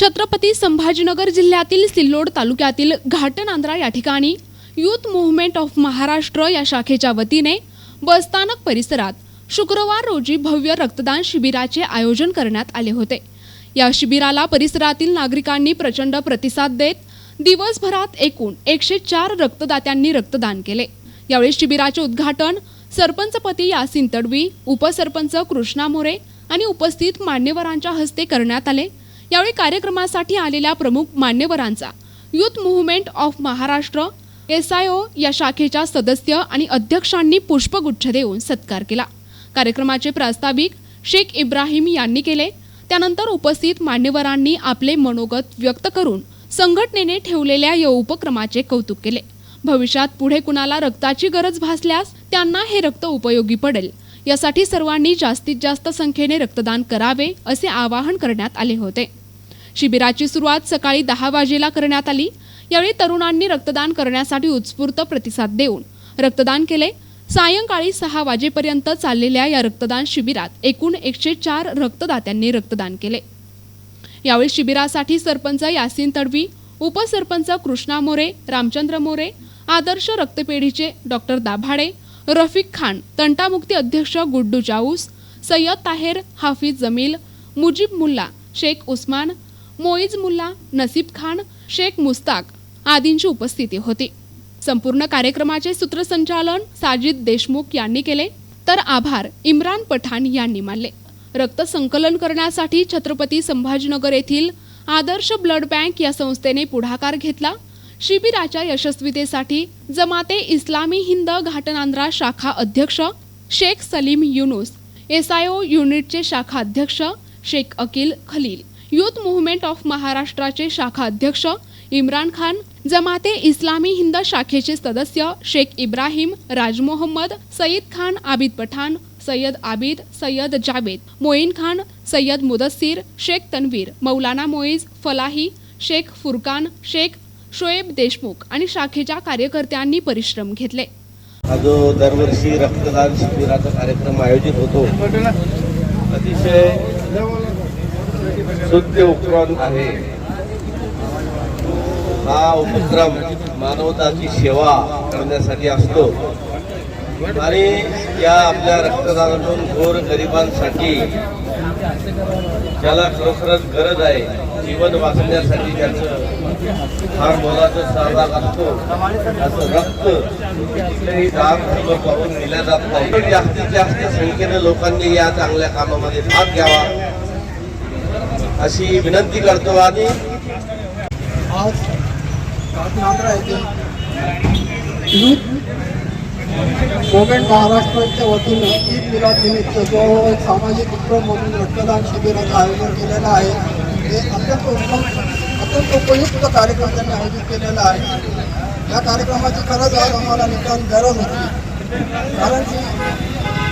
छत्रपती संभाजीनगर जिल्ह्यातील सिल्लोड तालुक्यातील घाटनांद्रा या ठिकाणी युथ मुव्हमेंट ऑफ महाराष्ट्र या शाखेच्या वतीने बसस्थानक परिसरात शुक्रवार रोजी भव्य रक्तदान शिबिराचे आयोजन करण्यात आले होते. या शिबिराला परिसरातील नागरिकांनी प्रचंड प्रतिसाद देत दिवसभरात एकूण एकशे चार रक्तदात्यांनी रक्तदान केले. यावेळी शिबिराचे उद्घाटन सरपंचपती यासिन तडवी उपसरपंच कृष्णा मोरे आणि उपस्थित मान्यवरांच्या हस्ते करण्यात आले. यावेळी कार्यक्रमासाठी आलेल्या प्रमुख मान्यवरांचा. Youth movement of Maharashtra S I O या शाखेच्या सदस्य आणि अध्यक्षांनी पुष्पगुच्छ देऊन सत्कार केला. कार्यक्रमाचे प्रास्ताविक शेख इब्राहिम यांनी केले. त्यानंतर उपस्थित मान्यवरांनी आपले मनोगत व्यक्त करून संघटनेने ठेवलेल्या या उपक्रमाचे कौतुक केले. भविष्यात पुढे कुणाला रक्ताची गरज भासल्यास त्यांना हे रक्त उपयोगी पडेल. यासाठी सर्वांनी जास्तीत जास्त संख्येने रक्तदान करावे असे आवाहन करण्यात आले होते. शिबिराची सुरुवात सकाळी दहा वाजेला करण्यात आली. यावेळी तरुणांनी रक्तदान करण्यासाठी उत्स्फूर्त प्रतिसाद देऊन रक्तदान केले. सायंकाळी सहा वाजेपर्यंत चाललेल्या या रक्तदान शिबिरात एकूण एकशे चार रक्तदात्यांनी रक्तदान केले. यावेळी शिबिरासाठी सरपंच यासिन तडवी उपसरपंच कृष्णा मोरे रामचंद्र मोरे आदर्श रक्तपेढीचे डॉक्टर दाभाडे रफिक खान तंटामुक्ती अध्यक्ष गुड्डू जाऊस सय्यद ताहेर हाफिज जमील मुजीब मुल्ला शेख उस्मान मोईज मुल्ला नसीब खान शेख मुस्ताक आदींची उपस्थिती होती. संपूर्ण कार्यक्रमाचे सूत्रसंचालन साजिद देशमुख यांनी केले. तर आभार इम्रान पठाण यांनी मानले. रक्त संकलन करण्यासाठी छत्रपती संभाजीनगर येथील आदर्श ब्लड बँक या संस्थेने पुढाकार घेतला. शिबिराच्या यशस्वीतेसाठी जमाते इस्लामी हिंद घाटनांद्रा शाखा अध्यक्ष शेख सलीम युनुस एसआयओ युनिटचे शाखा अध्यक्ष Shaikh Akil Khalil. Youth movement of महाराष्ट्राचे शाखा अध्यक्ष इम्रान खान जमाते इस्लामी हिंद शाखेचे सदस्य शेख इब्राहिम राज मोहम्मद सईद खान आबिद पठाण सय्यद आबिद सय्यद जावेद मोईन खान सय्यद मुदस्सीर शेख तन्वीर मौलाना मोईज फलाही शेख फुरकान शेख शोएब देशमुख आणि शाखेच्या कार्यकर्त्यांनी परिश्रम घेतले. हा जो दरवर्षी रक्तदान शिबिराचा कार्यक्रम आयोजित होतो. अतिशय शुद्ध उपक्रम आहे. हा उपक्रम मानवताची सेवा करण्यासाठी असतो. आणि या आपल्या रक्तदानातून घोर गरिबांसाठी ज्याला खरोखरच गरज आहे जीवन वाचण्यासाठी त्याचं फार मोलाचा सहभाग असतो. असं रक्त दान दिल्या जात नाही. जास्तीत जास्त संख्येनं लोकांनी या चांगल्या कामामध्ये भाग घ्यावा. अशी विनंती करतो आणि आज काटनांद्रा येथे महाराष्ट्राच्या वतीनं ईद मिलाद निमित्त जो एक सामाजिक उपक्रम म्हणून रक्तदान शिबिराचं आयोजन केलेलं आहे. हे अत्यंत उत्तम अत्यंत उपयुक्त कार्यक्रम त्यांनी आयोजित केलेला आहे. या कार्यक्रमाची खरंच आज आम्हाला निकाल गरज होती. कारण की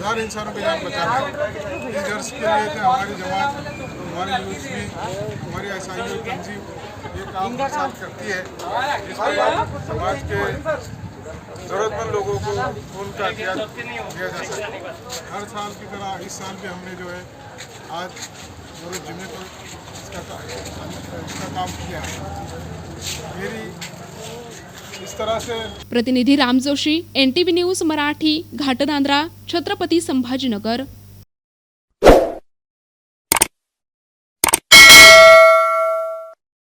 हज़ार इंसानों की जान बचाना है। इस के लिए तो हमारी जमात हमारे यूथ भी हमारी एस आई तंजीम ये काम साथ करती है। जिसमें समाज के ज़रूरतमंद लोगों को उनका का दिया जा सके हर साल की तरह इस साल भी हमने जो है आज जरूर पर को इसका इसका काम किया है। मेरी इस तरह से प्रतिनिधी Ram Joshi N T V news Marathi Ghatnandra Chhatrapati Sambhajinagar.